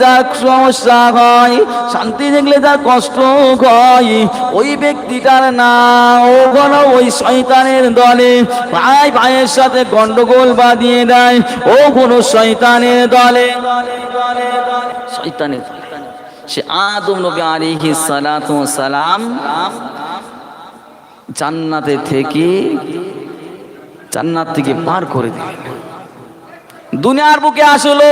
যার সমস্যা হয়, শান্তি দেখলে যার কষ্ট হয়, ওই ব্যক্তিটার না, ও ওই দলে ভাই ভাইয়ের সাথে গন্ডগোল বাঁধিয়ে দেয়, ও কোন শয়তানের দলে। সে আদম নবী আলাইহি সালাতু সালাম জান্নাতে থেকে জান্নাত থেকে পার করে দিলেন। দুনিয়ার বুকে আসলো।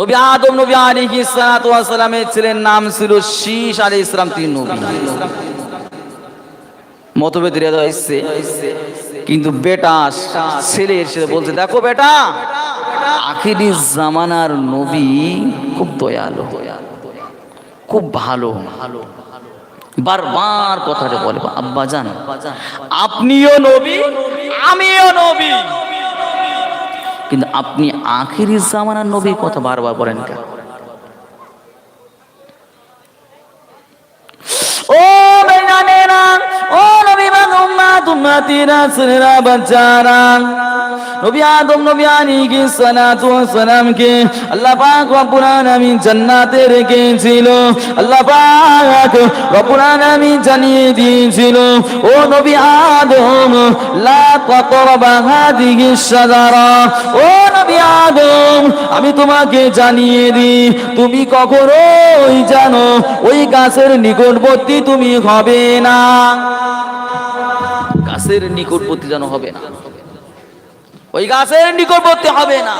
নবী আদম, নবী আলাইহি সালাতু সালামের ছেলের নাম ছিল শীষ আলাইহিস ইসলাম তিন নবী। মতভেদ রেদা এসছে কিন্তু বেটা ছেলে এসে বলছে, দেখো বেটা, আখিরি জামানার নবী খুব দয়ালু, খুব ভালো ভালো। বারবার কথাটা বলে, আব্বা জান, আপনিও নবী, আমিও নবী। কিন্তু আপনি আখির জামানার নবী কথা বারবার বলেন কেন? ও ও নবী বাগ উম্মাত উম্মাতিরা সুনেরা বাচ্চারা নবী আদম, নবী আলাইহি সালাতু সালামকে আল্লাহ পাক রব্বুল আলামিন জান্নাতে রেখেছিল। আল্লাহ পাক রব্বুল আলামিন জানিয়ে দিয়েছিল, ও নবী আদম, লা তাকরাবা হাদিহি শাজারা। ও নবী আদম, আমি তোমাকে জানিয়ে দিই, তুমি কখনোই জানো ওই গাছের নিকটবর্তী তুমি হবে না। গাছের নিকটবর্তী যেন হবে না। ওই গাছের নিকটবর্তী হবে না।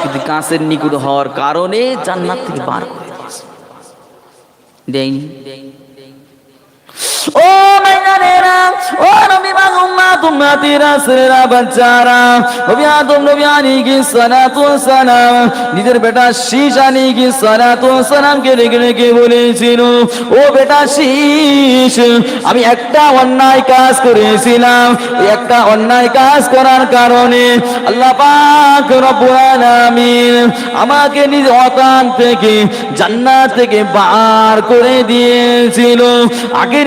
কিন্তু গাছের নিকট হওয়ার কারণে জান্নাত থেকে বার করে দিয়েছে। দেয়নি? নিজের বেটা শীষ রেখে বলেছিল, ও বেটা শীষ আমি একটা অন্যায় কাজ করেছিলাম একটা অন্যায় কাজ করার কারণে আল্লাহ আমাকে নিজ অতান থেকে জান্নাত থেকে বার করে দিয়েছিল। আগের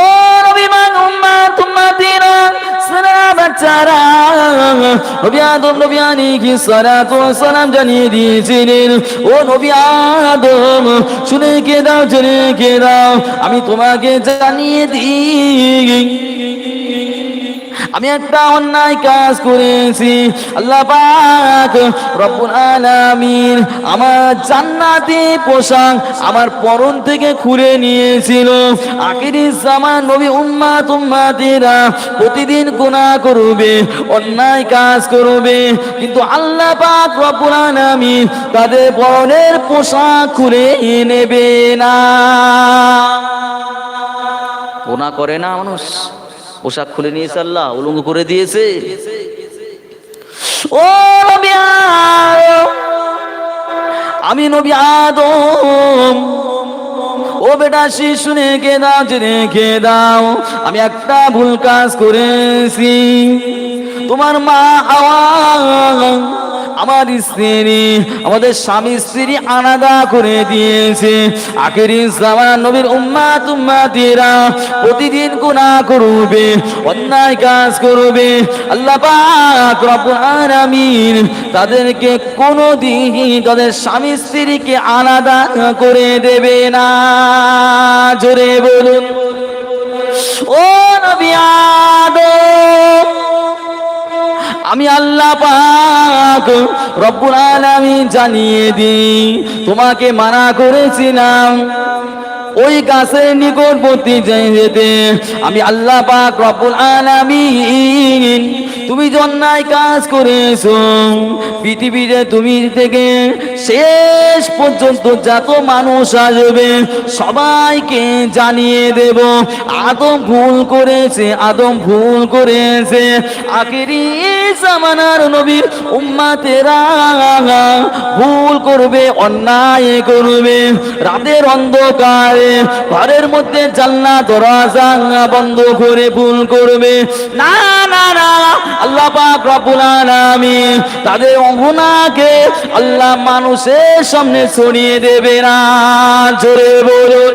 ও রবিমান উম্মা উম্মাত, উম্মাতিরা সালাম বাচ্চারা নবী আদম, নবী আলাইহি সালাতু সালাম জানিয়ে দিয়েছিলেন, ও নবী আদম, শুনে কে দাও, জেনে কে দাও, আমি তোমাকে জানিয়ে দিই। আমি একটা অন্যায় কাজ করেছি। আল্লাহ পাক রব্বুল আলামিন আমার জান্নাতি পোশাক আমার পরন থেকে খুলে নিয়েছিল। আখিরি জামান নবী উম্মাত উম্মাতিরা প্রতিদিন গুনাহ করবে, অন্যায় কাজ করবে। কিন্তু আল্লাহ পাক রব্বুল আলামিন তাদের পরনের পোশাক খুলে নেবে না। গুনাহ করে না মানুষ। পোশাক খুলে নিয়েছে আল্লাহ, উলঙ্গ করে দিয়েছে। ও আমি নবী আদম, ও বেটা শিশু রেখে দাও রেখে দাও, আমি একটা ভুল কাজ করেছি। তোমার মা হাওয়া আমার স্ত্রী, আমাদের স্বামী স্ত্রী আলাদা করে দিয়েছে। আখেরি জামান নবীর উম্মা তুম্মা উম্মাতিরা প্রতিদিন গুনাহ করবে, অন্যায় কাজ করবে। আল্লাহ পাক রব্বুল তাদেরকে কোনোদিন তাদের স্বামী স্ত্রীকে আলাদা করে দেবে না। জোরে বলুন। ও নবী আদম আমি আল্লাহ পাক রব্বুল আলামিন জানিয়ে দিই, তোমাকে মানা করেছিলাম। ওই গাছের নিকটবর্তী যেতে আমি আল্লাহ পাক রব্বুল আলামিন, তুমি জন্নায় কাজ করেছ। পৃথিবীতে তুমি থেকে শেষ পর্যন্ত যত মানুষ আসবে, সবাইকে জানিয়ে দেব, আদম ভুল করেছে, আদম ভুল করেছে। আখেরি জামানার নবীর উম্মাতেরা ভুল করবে, অন্যায় করবে। রাতের অন্ধকারে, ঘরের মধ্যে জানলা, দরজা বন্ধ করে ভুল করবে। না না না, আল্লাহ পাক রব্বুল আলামিন তাদের অহনাকে আল্লাহ মানুষের সামনে ছড়িয়ে দেবে না। জোরে বলুন।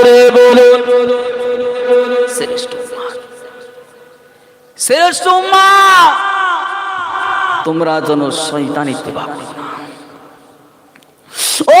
জোরে বলুন। শ্রেষ্ঠ মা। শ্রেষ্ঠ মা! তোমরা যেন শৈতানিতে ভাবো করো না। ও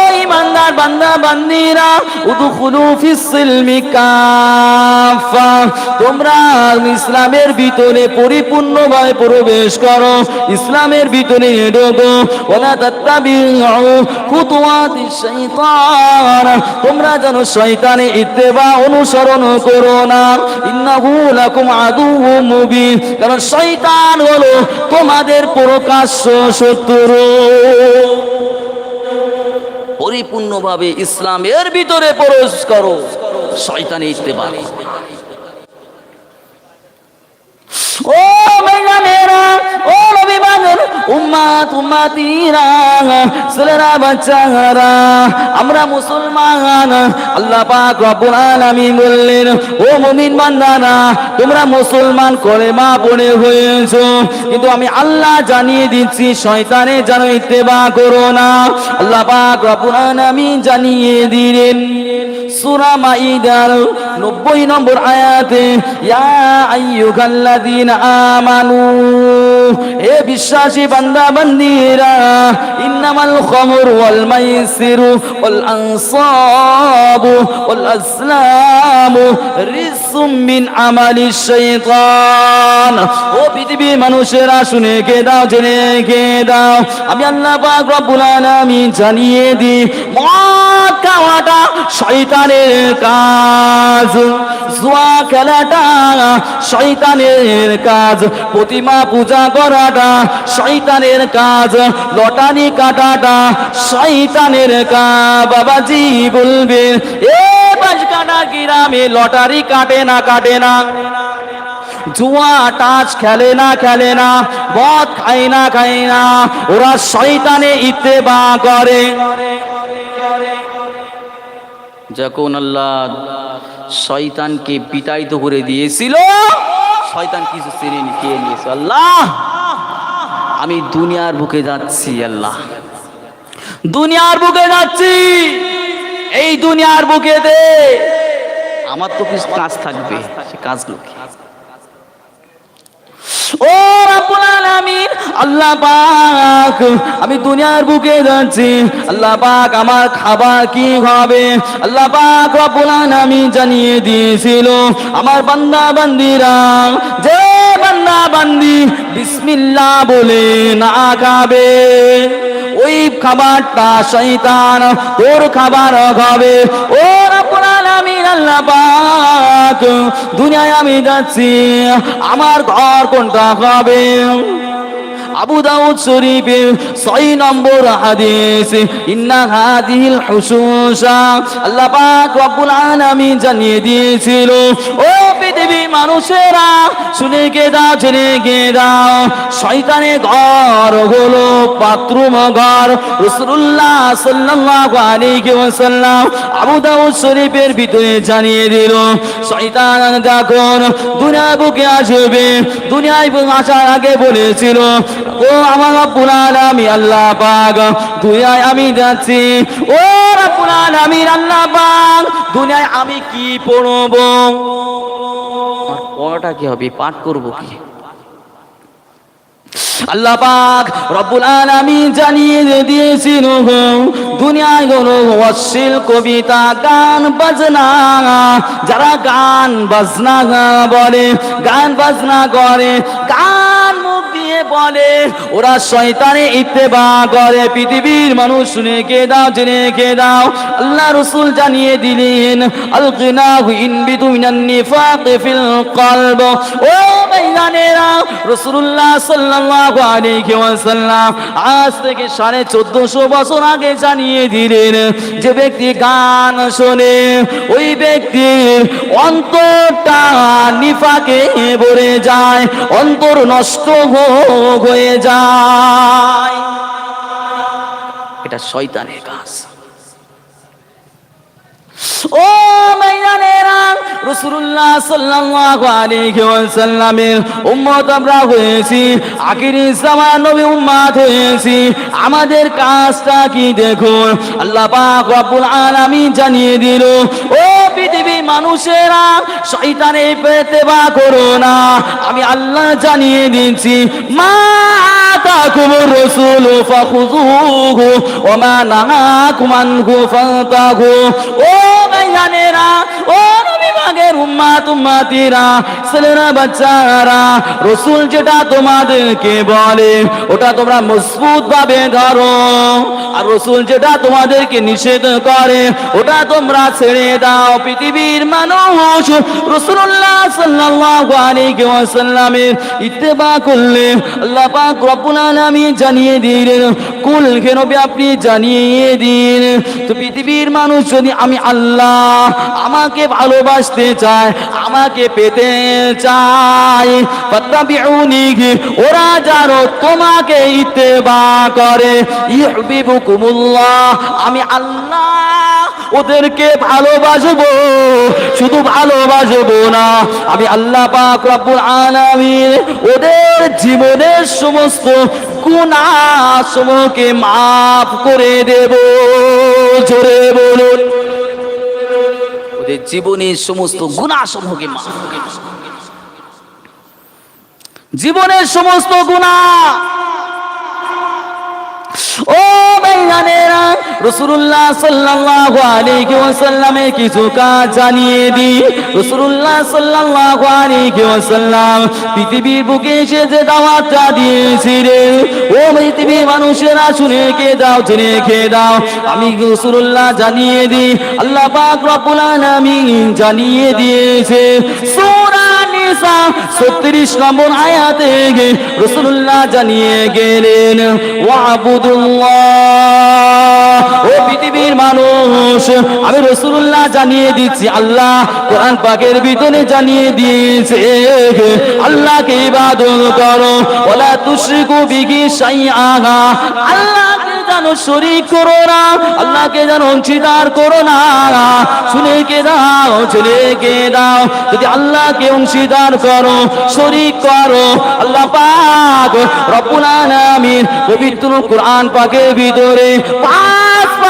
ইমানদার বান্দা বান্দিরা, উদখুলু ফিস সিলমি কাফা তোমরা ইসলামের ভিতরে পরিপূর্ণভাবে প্রবেশ করো, ইসলামের ভিতরে ঢোকো। ওলা তাত্তাবিউ খুতুওয়াতি শাইতান। তোমরা যেন শয়তানে ইত্তেবা অনুসরণ করো না। ইন্নাহু লাকুম আদুউম মুবিন। কারণ শয়তান হলো তোমাদের প্রকাশ্য শত্রু। পরিপূর্ণভাবে ইসলামের ভিতরে প্রবেশ করো শয়তানে ইত্তেবা। ও উম্মাত উম্মাতিরা, ছেলেরা বাচ্চারা, আমরা মুসলমান। আল্লাহ পাক রব্বুল আলামিন বললেন, ও মুমিন বান্দারা, তোমরা মুসলমান কলেমা পড়ে হয়েছো, কিন্তু আমি আল্লাহ জানিয়ে দিচ্ছি, শয়তানে যেন ইত্তেবা করো না। আল্লাহ পাক রব্বুল আলামিন জানিয়ে দিলেন, সূরা মাইদার 90 নম্বর আয়াতে, ইয়া আইয়ুহাল্লাযীনা আমানু, হে বিশ্বাসী বান্দা বান্দিরা ইন্নামাল খমর ওয়াল মাইসিরু, ওয়াল আনসাবু, ওয়াল আসলামু রিসুম মিন আমালি শাইতান। ও পৃথিবীর মানুষেরা, শুনে কে দাও, জেনে কে দাও। আমি আল্লাহ পাক রব্বুল আলামিন জানিয়ে দি মদ খাওয়াটা শয়তানের কাজ। জুয়া খেলাটা শয়তানের কাজ। প্রতিমা পূজা করাটা শয়তানের কাজ। লটানি কাটাটা শয়তানের কাজ। বাবাজি বলবেন এ বাজকাটা গ্রামে লটারি কাটে না কাটে না। জুয়া টাচ খেলে না খেলে না, মদ খায় না খায় না। ওরা শয়তানে ইত্তেবা করে। যখন আল্লাহ শয়তানকে বিতাড়িত করে দিয়েছিল, শয়তান কিছু শ্রেণি খেয়ে নিয়েছে। আল্লাহ, আমি দুনিয়ার বুকে যাচ্ছি, আল্লাহ। দুনিয়ার বুকে যাচ্ছি। এই দুনিয়ার বুকে দে আমার তো কিছু কাজ থাকবে, সে কাজগুলো? ও রাব্বুল আলামিন, আল্লাহ পাক, আমি দুনিয়ার বুকে যাচ্ছি। আল্লাহ পাক আমার খাবার কি হবে আল্লাহ পাক রব্বুল আলামিন জানিয়ে দিয়েছিল, আমার বান্দা বান্দিরা যে বান্দা বান্দি বিসমিল্লাহ বলে না খাবে। ওই খাবারটা শয়তান তোর খাবার হবে ও রাব্বুল আলামিন, আল্লাহ পাক, দুনিয়ায় আমি যাচ্ছি, আমার ঘর কোনটা হবে? আবু দাউদ শরীফের ছয় নম্বর হাদিস, ইন্না হাদিহিল হুসুসা, আল্লাহ পাক রব্বুল আলামিন জানিয়ে দিয়েছিল, ও মানুষেরা, শুনে কে দাও, জেনে কে দাও। শয়তানের ঘর হলো বাথরুম ঘর। রসুল্লাহ সাল্লাল্লাহু আলাইহি ওয়াসাল্লাম আবু দাউদ শরীফের ভিতরে জানিয়ে দিল, শয়তান যখন দুনিয়া বুকে আসবে, দুনিয়ায় আসার আগে বলেছিল, ও আমার রব্বুল আলামিন, আল্লাহ পাক, দুনিয়ায় আমি যাচ্ছি। ও রব্বুল আলামিন, আল্লাহ পাক, দুনিয়ায় আমি কি পড়ব? পড়াটা কি হবে? পাঠ করব কি? আল্লাহ পাক রব্বুল আলামিন জানিয়ে দিয়েছিল দুনিয়ায়গুলো, অশ্লীল কবিতা, গান, বাজনা। যারা গান, বাজনা বলে, গান, বাজনা করে, গান বলে, ওরা শয়তানে ইত্তেবা করে। পৃথিবীর মানুষ শুনে কে দাও, জেনে কে দাও। আল্লাহ রসুল জানিয়ে দিলেন ফিল কলব। ও সাল্লাল্লাহু আলাইহি ওয়াসাল্লাম, আজ থেকে সাড়ে চোদ্দশো বছর আগে জানিয়ে দিলেন, যে ব্যক্তি গান শোনে, ওই ব্যক্তির অন্তরটা নিফাকে ভরে যায়, অন্তর নষ্ট হ- হয়ে যায়। এটা শয়তানের কাজ। ও সাল্লাল্লাহু আলাইহি ওয়াসাল্লামের উম্মত আমরা হয়েছি। আখিরি জামান নবী উম্মত হয়েছি। আমাদের কাজটা কি দেখুন? আল্লাহ পাক রব্বুল আলামিন জানিয়ে দিল, ও পৃথিবী মানুষেরা, শয়তানে পেতেবা করো না। আমি আল্লাহ জানিয়ে দিচ্ছি, মা ফাখুযুহু ওয়া মা নাহাকুম আনহু ফান্তাহু। ও ভাইজানেরা ও নবী উম্মাত উম্মাতিরা, ছেলেরা বাচ্চারা, রসুল যেটা তোমাদেরকে বলে, ওটা তোমরা মজবুত ভাবে ধরো। আর রসুল যেটা তোমাদেরকে নিষেধ করে, ওটা তোমরা ছেড়ে দাও। পৃথিবীর মানুষ রসুল্লাহ সাল্লাল্লাহু আলাইহি ওয়াসাল্লামের ইত্তেবা করলে আল্লাহ পাক রব্বুল আলামিন জানিয়ে দিলেন, কুল হে নবী, আপনি জানিয়ে দিন তো পৃথিবীর মানুষ যদি আমি আল্লাহ, আমাকে ভালোবাসতে চায়, আমাকে পেতে চায়। ওরা জানো তোমাকে ইত্তেবা করে। ইহবিবুকুমুল্লাহ আমি আল্লাহ ওদেরকে ভালোবাসবো, শুধু ভালোবাসবো না, আমি আল্লাহ পাক রব্বুল আলামিন ওদের জীবনের সমস্ত গুনাহসমূহকে মাফ করে দেব। জোরে বলুন। ওদের জীবনের সমস্ত গুণাসমূহকে মাফ। জীবনের সমস্ত গুনাহ ও সাল্লাল্লাহু ওয়াসাল্লামের কিছু কাজ জানিয়ে দি রাসূলুল্লাহ সাল্লাল্লাহু আলাইহি ওয়াসাল্লাম, পৃথিবীর বুকে এসে যে দাওয়াতটা দিয়েছিলেন, ও পৃথিবীর মানুষেরা শুনে কে দাও, জেনে কে দাও, আমি রাসূলুল্লাহ জানিয়ে দি আল্লাহ পাক জানিয়ে দিয়েছে। সূরা নিসা 36 নম্বর আয়াতে রাসূলুল্লাহ জানিয়ে গেলেন ও পৃথিবীর মানুষ, আমি রাসূলুল্লাহ জানিয়ে দিচ্ছি, আল্লাহ কোরআন পাকের ভিতরে জানিয়ে দিয়েছে, আল্লাহকে ইবাদত করো, ওয়ালা তুশরিকু বিহি শাইআ আল্লাহকে জানো শরীক করো না, আল্লাহকে যেন অংশীদার করো না। কে দাও কে দাও। যদি আল্লাহকে অংশীদার করো, শরীক করো, আল্লাহ পাক রব্বুল আলামিন পবিত্র কোরআন পাকের ভিতরে পাঁচ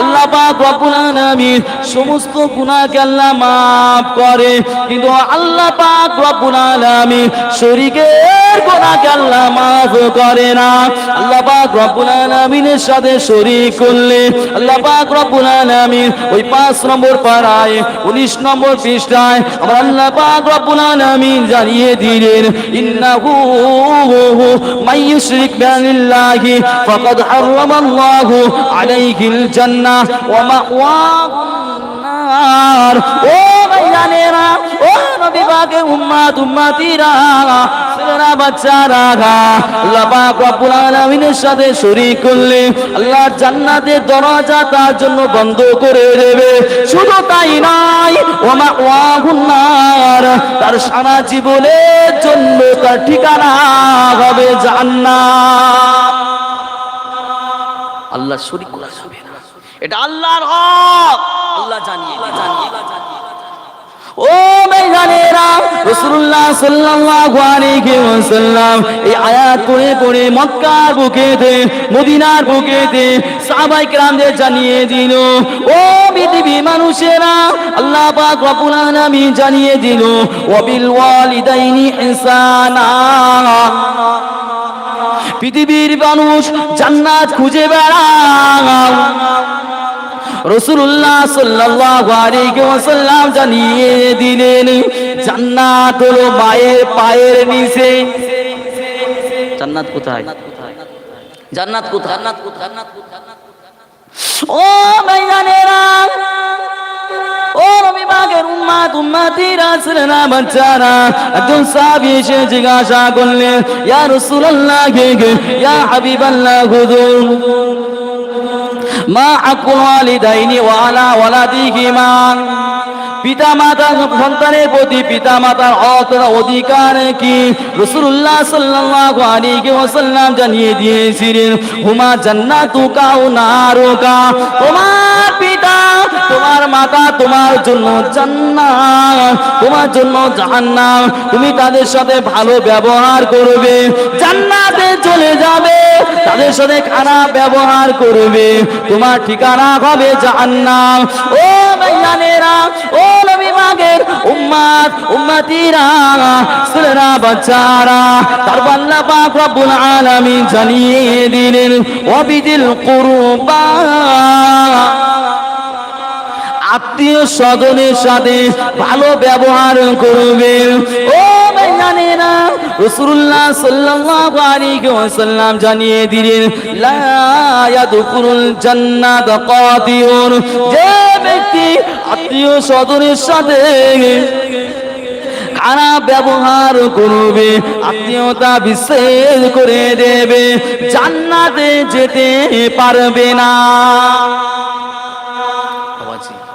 আল্লাহ পাক রব্বুল আলামিন সমস্ত গুনাহকে আল্লাহ maaf করে। কিন্তু আল্লাহ পাক রব্বুল আলামিন শরীকের গুনাহকে আল্লাহ maaf করে না। আল্লাহ পাক রব্বুল আলামিনের সাথে শরীক করলে আল্লাহ পাক রব্বুল আলামিন ওই পাঁচ নম্বর পারায় 19 নম্বর পৃষ্ঠায় আমরা আল্লাহ পাক রব্বুল আলামিন জানিয়ে দিলেন, ইন্নাহু মাইয়ুশরিক বিল্লাহি ফাকাদ হারাম আল্লাহু আলাইহিল জান্নাহ। জান্নাহ ওয়া মাওয়াহুন নার। ও ভাইজানেরা ও নবী পাকের উম্মাত, উম্মাতিরা, ছেলেরা, বাচ্চারা আল্লাহ পাক রব্বুল আলামিনের সাথে শরীক করলে আল্লাহ জান্নাতের দরজা তার জন্য বন্ধ করে দেবে। শুধু তাই নাই ওমা ওয়াহুন্নার তার সারা জীবনের জন্য তার ঠিকানা হবে জান্নাত আল্লাহ শরীক করা যাবে এটা আল্লাহর হক। আল্লাহ জানিয়ে জানিয়ে ও মেঘানেরা রাসূলুল্লাহ সাল্লাল্লাহু আলাইহি ওয়াসাল্লাম, এই আয়াত পড়ে পড়ে মক্কার বুকেতে মদিনার বুকে বুকেতে সাহাবায়ে কেরামদের জানিয়ে দিল। ও পৃথিবী মানুষেরা, আল্লাহ পাক রব্বুল আলামিন জানিয়ে দিল, ওয়াবিল ওয়ালিদাইনি ইহসানা। পৃথিবীর মানুষ জান্নাত খুঁজে বেড়াও রসুল্লাহ ওয়াসাল্লাম জানিয়ে দিলেন, জান্নাত হলো মায়ের পায়ের নিচে। জান্নাত কোথায়? জান্নাত কোথায়? জান্নাত কোথায় ও ভাইজানেরা ও রবি বাগের উম্মাত, উম্মাতিরা, ছেলেরা, বাচ্চারা, একজন সাহাবী এসে জিজ্ঞাসা করলেন, ইয়া রাসূলুল্লাহ গে গে ইয়া হাবিবাল্লাহ, হুজুর। মা পিতা সন্তানের প্রতি পিতা মাতার অধিকার কি? রসুল্লাহ জানিয়ে দিয়েছিলেন, হুমা তোমার পিতা, তোমার মাতা তোমার জন্য তোমার জন্য জাহান্নাম। তুমি তাদের সাথে ভালো ব্যবহার করবে, জান্নাতে চলে যাবে। তাদের সাথে খারাপ ব্যবহার করবে। তোমার ঠিকানা হবে জাহান্নাম। ও ভাইয়ানেরা ও নবী মাগের উম্মাত, উম্মাতিরা, ছেলেরা, বাচ্চারা তার আল্লাহ পাক রব্বুল আলামিন জানিয়ে দিলেন, ওয়াবিদিল কুরবা। আত্মীয় স্বজনের সাথে ভালো ব্যবহার করবেন ও জানেনা রাসূলুল্লাহ সাল্লাল্লাহু আলাইহি ওয়াসাল্লাম জানিয়ে দিলেন, লা ইয়াদখুলুল জান্নাত কাতিউন যে ব্যক্তি আত্মীয় স্বজনের সাথে খারাপ ব্যবহার করবে, আত্মীয়তা বিচ্ছেদ করে দেবে, জান্নাতে যেতে পারবে না।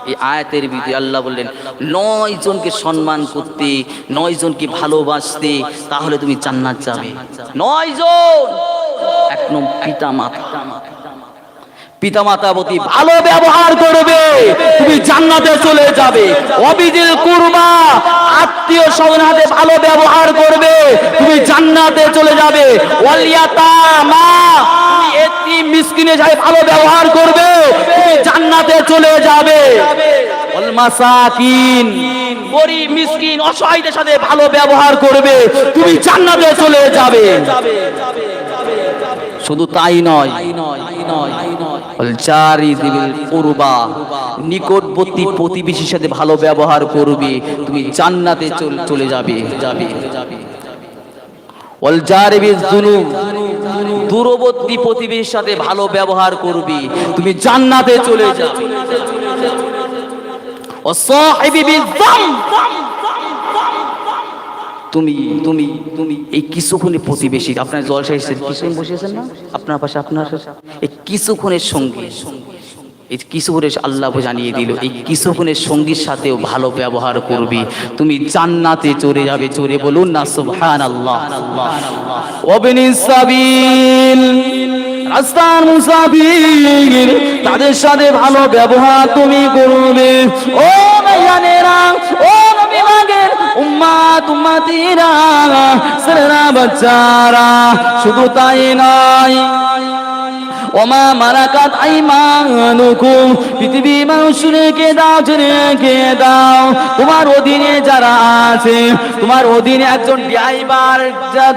এই আয়াতের বিধি আল্লাহ বললেন, নয় জনকে সম্মান করতে, নয় জনকে ভালোবাসতে তাহলে তুমি জান্নাত যাবে। নয় জন! এক নম্বর পিতা মাতা পিতা মাতা প্রতি ভালো ব্যবহার করবে, তুমি জান্নাতে চলে যাবে। অবিদিল কুরবা, আত্মীয় স্বজন হাতে ভালো ব্যবহার করবে, তুমি জান্নাতে চলে যাবে। ওয়ালিয়াতা মা এতিম মিসকিনের সাথে ভালো ব্যবহার করবে, জান্নাতে চলে যাবে। মাসাকিন। গরিব মিসকিন অসহায়দের সাথে ভালো ব্যবহার করবে, তুমি জান্নাতে চলে যাবে। শুধু তাই নয় নিকটবর্তী প্রতিবেশীর সাথে ভালো ব্যবহার করবে, তুমি জান্নাতে চলে যাবে। যাবে যুনুব দূরবর্তী প্রতিবেশীর সাথে ভালো ব্যবহার করবি। তুমি জান্নাতে চলে যাও তুমি তুমি তুমি এই কিছুক্ষণে প্রতিবেশী। আপনার জলসা এসেছেন? কিছুক্ষণ বসেছেন না? আপনার পাশে, আপনার এই কিছুক্ষণের সঙ্গী। এই কিছুক্ষণের আল্লাহ জানিয়ে দিল, এই কিছুক্ষণের সঙ্গীর সাথেও ভালো ব্যবহার করবি। তুমি জান্নাতে চলে যাবে, চলে বলুন না সুবহান আল্লাহ রাস্তার মুসাফির, তাদের সাথে ভালো ব্যবহার তুমি করবে। ও ভাইয়ানেরা ও ছেলেরা, বাচ্চারা, শুধু তাই নয় ওমা মালাকাত আইমানুকুম, পৃথিবী মানুষ রেখে দাও রেখে দাও। তোমার অধীনে যারা আছে, তোমার অধীনে একজন ড্রাইভার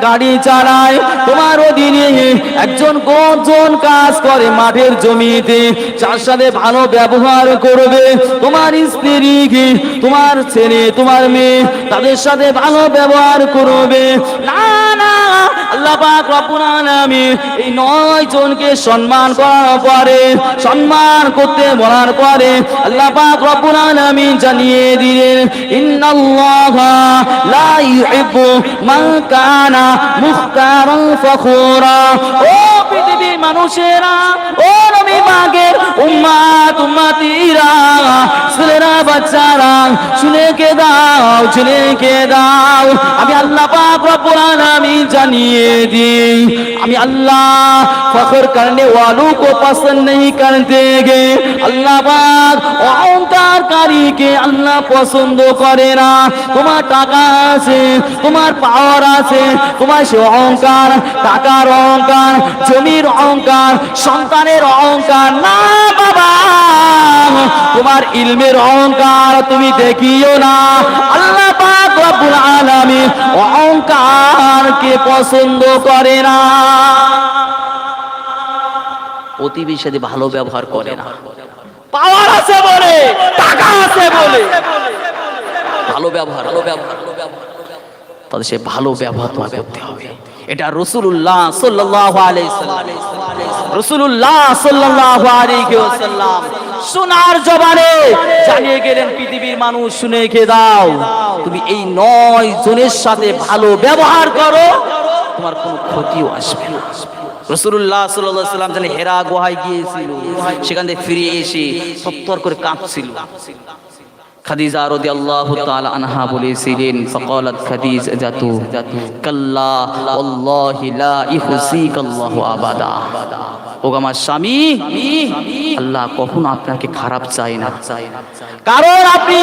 গাড়ি চালায়, তোমার অধীনে একজন গোজন কাজ করে মাঠের জমিতে, যার সাথে ভালো ব্যবহার করবে। তোমার স্ত্রীকে, তোমার ছেলে, তোমার মেয়ে, তাদের সাথে ভালো ব্যবহার করবে। না না আল্লাহ পাক এই নয় জনকে সম্মান করার পরে, সম্মান করতে বলার পরে আল্লাহ পাক আলামিন জানিয়ে দিলেন, ইন্নাল্লাহা লা ইউহিব্বু মান কানা মুখতারান ফখুরা। ও পৃথিবীর মানুষেরা, ও নবী পাকের উম্মাত, উম্মাতিরা, ছেলেরা, বাচ্চারা, শুনে কে দাও, শুনে কে দাও। আমি আল্লাহ পাক রব্বুল আলামিন জানিয়ে দিয়ে دی ہم اللہ فخر کرنے والوں کو پسند نہیں کر دیں گے اللہ پاک اور আল্লাহ পছন্দ করে না। তোমার টাকা আছে, তোমার পাওয়ার আছে, তোমার সে অহংকার, টাকার অহংকার, জমির অহংকার, সন্তানের অহংকার। না, বাবা! তোমার ইলমের অহংকার তুমি দেখিও না। আল্লাহ পাক রব্বুল আলামিন অহংকারকে পছন্দ করে না। প্রতিবেশীর সাথে ভালো ব্যবহার করে না। পাওয়ার আছে বলে, টাকা আছে বলে। ভালো ব্যবহার ভালো ব্যবহার তাদের সে ভালো ব্যবহার তোমার করতে হবে। এটা রসুল্লাহ সাল্লাম। রসুল্লাহ আলাইহি ওয়াসাল্লাম সোনার জবানে জানিয়ে গেলেন, পৃথিবীর মানুষ শুনে কে দাও। তুমি এই নয় জনের সাথে ভালো ব্যবহার করো। তোমার কোনো ক্ষতিও আসবে না। সাল্লাম জানে হেরা গুহায় গিয়েছিল, সেখান থেকে ফিরে এসে সত্তর করে কাঁপছিল। খাদিজা বলেছিলেন স্বামী, আল্লাহ কখনো আপনাকে খারাপ চায় না। কারণ আপনি